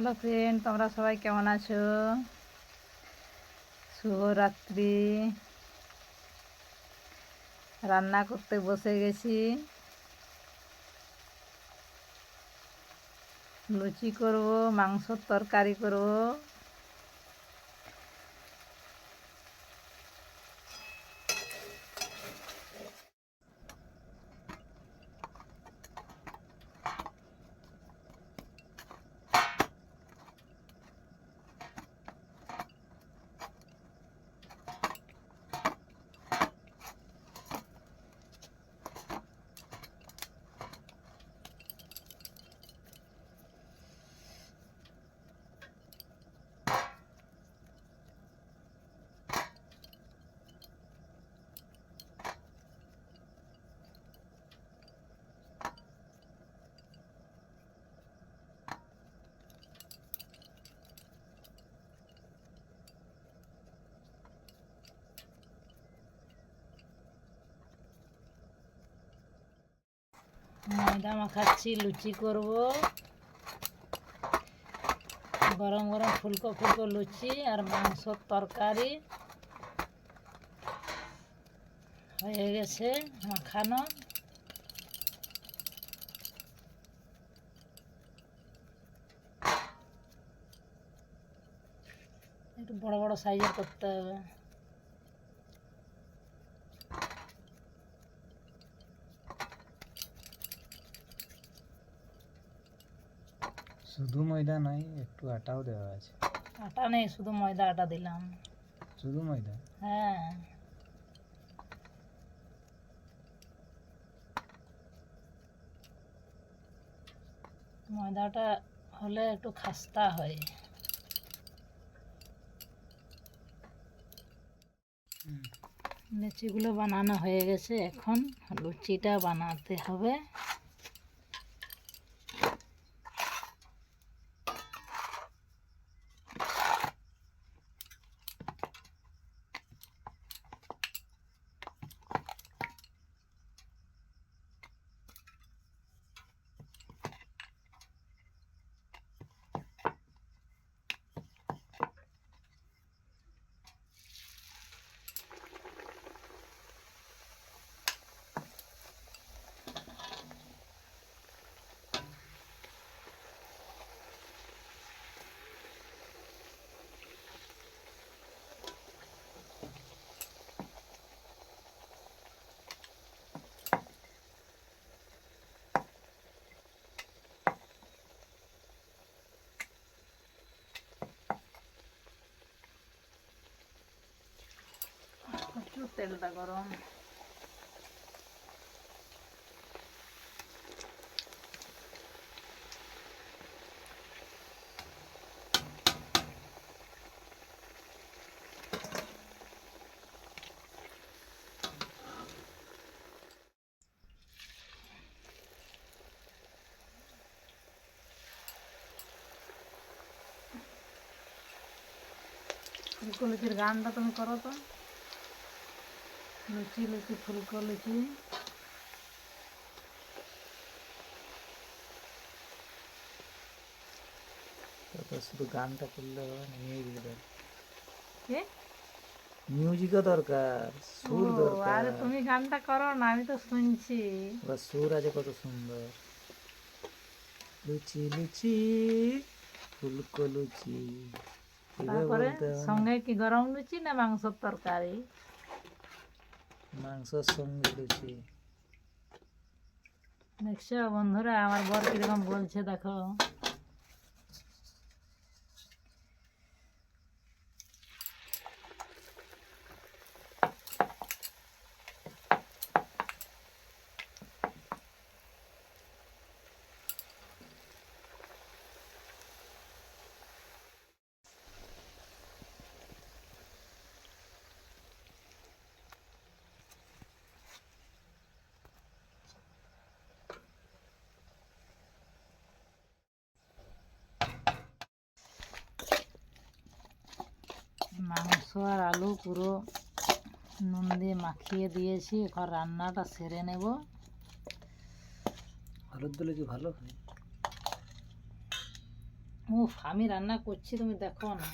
Hello friend তোমরা সবাই কেমন আছো? শুভরাত্রি। রান্না করতে বসে গেছি। লুচি করব, মাংসর তরকারি করব। ময়দা মাখাচ্ছি, লুচি করব। গরম গরম ফুলকো ফুলকো লুচি আর মাংসর তরকারি। হয়ে গেছে মাখানো। একটু বড় বড় সাইজের করতে হবে। শুধু ময়দা নয় একটু আটাও দেওয়া আছে। আটা নেই শুধু ময়দা আটা দিলাম। শুধু ময়দা? হ্যাঁ। ময়দাটা হলে একটু খাস্তা হয়। লুচিগুলো বানানো হয়ে গেছে এখন। লুচিটা বানাতে হবে। প্রচুর তেলটা গরম। ফুলকো লুচির গানটা তুমি করো তো। লুচি লুচি ফুলকো লুচি শুধু গানটা করলে হবে না মিউজিক দরকার মিউজিকও দরকার সুর দরকার। আরে তুমি গানটা করো না আমি তো শুনছি। বা সুর আছে কত সুন্দর। লুচি লুচি ফুলকো লুচি। তারপরে। সঙ্গে কি গরম লুচি না মাংসর তরকারি? মাংসর সঙ্গে লুচি দেখছ বন্ধুরা আমার বর কীরকম বলছে দেখো। মাংস আর আলু পুরো নুন দিয়ে মাখিয়ে দিয়েছি এখন রান্নাটা সেরে নেব। হলুদ দিলে কি ভালো? হয় উফ আমি রান্না করছি তুমি দেখো না।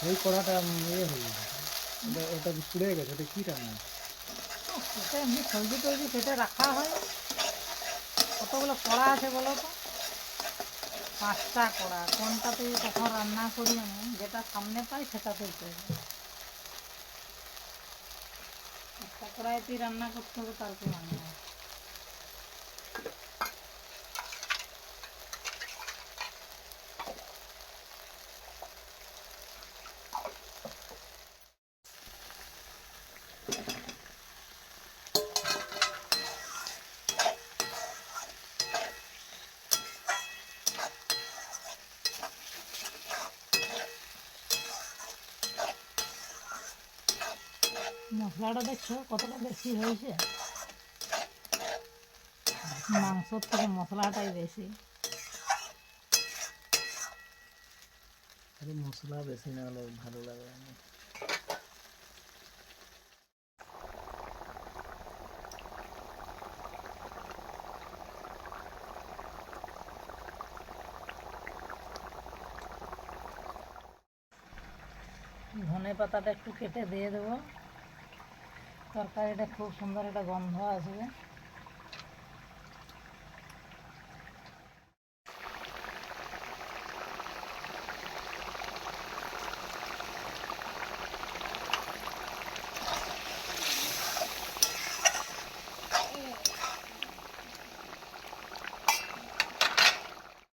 সেই কড়াটা ইয়ে হয়ে গেছে। ওটা পুড়ে গেছে, ওটা কী রান্না? এটা এমনি সবজি টবজি কেটে রাখা হয়। কতগুলো কড়া আছে বলো তো? পাঁচটা কড়া। কোনটাতে কখন রান্না করি আমি, যেটা সামনে পাই সেটাতেই করব একটা কড়াইতেই রান্না করতে হবে তার কি মশলাটা দেখছ? কতটা বেশি হয়েছে? মাংসর থেকে মশলাটাই বেশি। আরে মশলা বেশি না হলে ভালো লাগে না। ধনে পাতাটা একটু কেটে দিয়ে দেবো। তরকারিটা খুব সুন্দর একটা গন্ধ আসবে।